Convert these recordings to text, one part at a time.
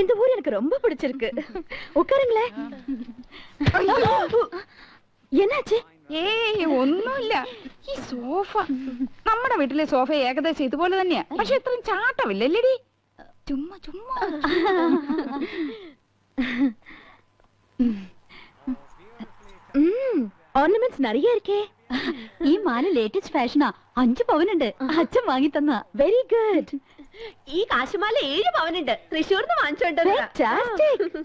இந்த ஊர் எனக்கு ரொம்ப பிடிச்சிருக்கு உட்காருங்களேன் என்னாச்சு ഏയ് ഒന്നുമില്ല ഈ സോഫ നമ്മുടെ വീട്ടിലെ സോഫ ഏകദേശം ഇതുപോലെ തന്നെയാ പക്ഷെ ഇത്രയും ചാട്ടമില്ലല്ലേടി ചുമ്മാ ചുമ്മാ ഓർണമെന്റ്സ് நிறைய இருக்கே ഈ മാല ലേറ്റസ്റ്റ് ഫാഷനാ അഞ്ചു പവനുണ്ട് അച്ഛൻ വാങ്ങി തന്ന വെരി ഗുഡ് ഈ കാശുമാല ഏഴ് പവനുണ്ട് തൃശ്ശൂർന്ന് വാങ്ങിച്ചോണ്ടത്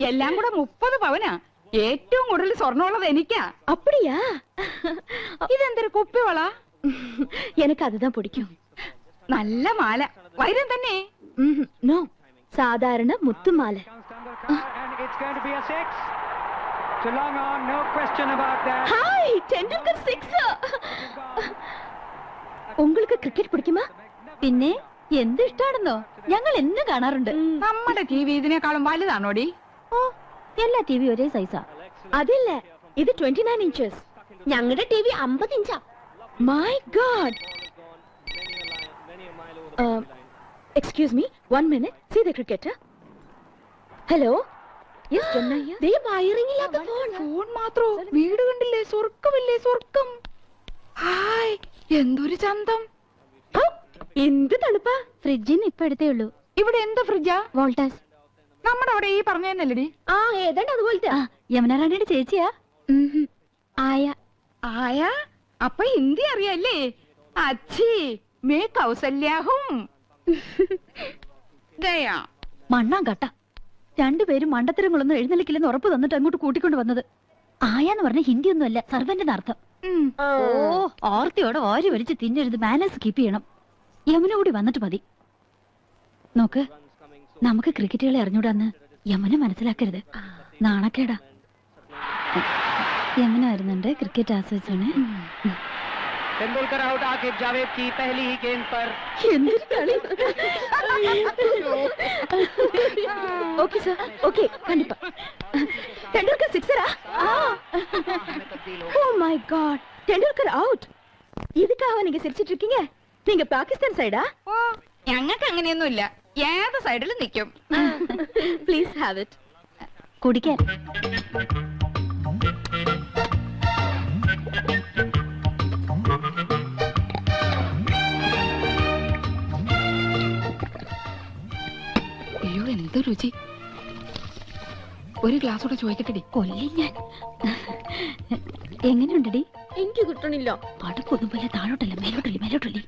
എല്ലാം കൂടെ മുപ്പത് പവനാ ഏറ്റവും കൂടുതൽ സ്വർണ്ണമുള്ളത് എനിക്കാ அப்படியா ഇതെന്തൊരു കുപ്പിവള எனக்கு அதுதான் பிடிக்கும் നല്ല മാല വൈരം തന്നെ நோ சாதாரண முத்து மாலை and it's going to be a six. It's a long on, no question about that. Hi Tendulkar six உங்களுக்கு கிரிக்கெட் பிடிக்குமா പിന്നെ എന്ത് ഇഷ്ടാണെന്നോ ഞങ്ങൾ എന്ന് കാണാറുണ്ട്. നമ്മുടെ ടി വി ഇതിനേക്കാളും വലുതാണോടി? ഓ എല്ലാ ടി വി ഒരേ സൈസാ അതില്ല ഇത് ട്വന്റി നയൻ ഇഞ്ചസ് ഞങ്ങളുടെ ടി വി അമ്പത് ഇഞ്ചാ my god excuse me one minute see the cricket hello phone phone മാത്രോ? വീട് കണ്ടില്ലേ? സ്വർഗമില്ലേ സ്വർഗം ഹായ് എന്തൊരു ചന്തം. എന്ത് തണുപ്പാ? ഫ്രിഡ്ജിന് ഇപ്പൊ എടുത്തേ ഉള്ളൂ. ഇവിടെ എന്താ ഫ്രിഡ്ജാ? വോൾട്ടാസ്. നമ്മുടെ അവിടെ ഈ പറഞ്ഞല്ലേ ആ ഏതാണ്ട് അതുപോലത്തെ. ആ യമുന ചേച്ചിയാ. ആയ. ആയ? അപ്പൊ ഹിന്ദി അറിയല്ലേ? അച്ഛി മേ കൗസല്യാഹും. മണ്ണാം കട്ട. രണ്ടുപേരും മണ്ടത്തരങ്ങളൊന്നും എഴുന്നള്ളിക്കില്ലെന്ന് ഉറപ്പ് തന്നിട്ട് അങ്ങോട്ട് കൂട്ടിക്കൊണ്ട് വന്നത്. ആയാന്ന് പറഞ്ഞ ഹിന്ദി ഒന്നുമല്ല സർവന്റെ അർത്ഥം. ഓ ഓർത്തിയോടെ ഓരി വലിച്ച് തിന്നരുത്. മാനേഴ്സ് കീപ്പ് ചെയ്യണം. യമുന കൂടി വന്നിട്ട് മതി നോക്ക് നമുക്ക് ക്രിക്കറ്റ് കളി അറിഞ്ഞൂടാന്ന് യമുന മനസ്സിലാക്കരുത് നാണക്കേടാ യമുന വരുന്നുണ്ട് ക്രിക്കറ്റ് ആസ്വദിച്ചാണ് तेंदुलकर आउट आकिब जावेद की पहली ही गेंद पर എന്തൊരു കളി ஓகே சார் ஓகே கண்டிப்பா Tendulkar சிக்ஸரா oh my god Tendulkar out இதுக்காக நீங்க சிரிச்சிட்டு இருக்கீங்க நீங்க பாகிஸ்தான் சைடா ഓ ഞങ്ങൾക്ക് അങ്ങനെയൊന്നുമില്ല ഏത് സൈഡിലും നിൽക്കും ப்ளீஸ் ஹேவ் இட் കുടിക്കാൻ അയ്യോ എന്ത് രുചി ഒരു ഗ്ലാസ് കൂടെ ചോദിക്കട്ടെടി കൊല്ലി ഞാൻ എങ്ങനെയുണ്ടടി എനിക്ക് കിട്ടണില്ല. പടക്കൊന്നും പോലെ താഴോട്ടല്ല മേലോട്ടല്ലേ മേലോട്ടല്ലേ?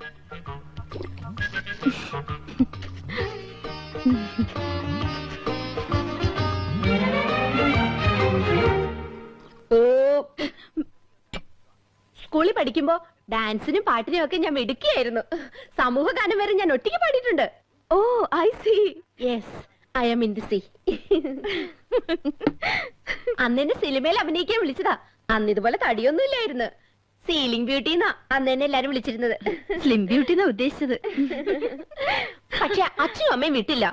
സ്കൂളിൽ പഠിക്കുമ്പോ ഡാൻസിനും പാട്ടിനും ഒക്കെ ഞാൻ മിടുക്കിയായിരുന്നു. സമൂഹ ഗാനം വരെ ഞാൻ ഒറ്റയ്ക്ക് പാടിയിട്ടുണ്ട്. ഓ I see yes I am in the sea അന്ന് എന്നെ സിനിമയിൽ അഭിനയിക്കാൻ വിളിച്ചതാ. അന്ന് ഇതുപോലെ തടിയൊന്നും ഇല്ലായിരുന്നു സീലിംഗ് ബ്യൂട്ടി എന്നാ അന്ന് എന്നെ എല്ലാരും വിളിച്ചിരുന്നത് സ്ലിം ബ്യൂട്ടി എന്നാ ഉദ്ദേശിച്ചത് പക്ഷെ അച്ഛനും അമ്മയും വിട്ടില്ല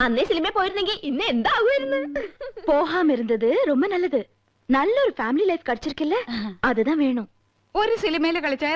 അന്നേ സിനിമയിൽ പോയിരുന്നെങ്കിൽ ഇന്ന് എന്താകുമായിരുന്നു പോഹാമ ഇരുന്നത് ரொம்ப நல்லது நல்ல ஒரு ஃபேமிலி லைஃப் கிடைச்சிருக்குல்ல அதுதான் வேணும் ഒരു സിനിമയിൽ കളിച്ച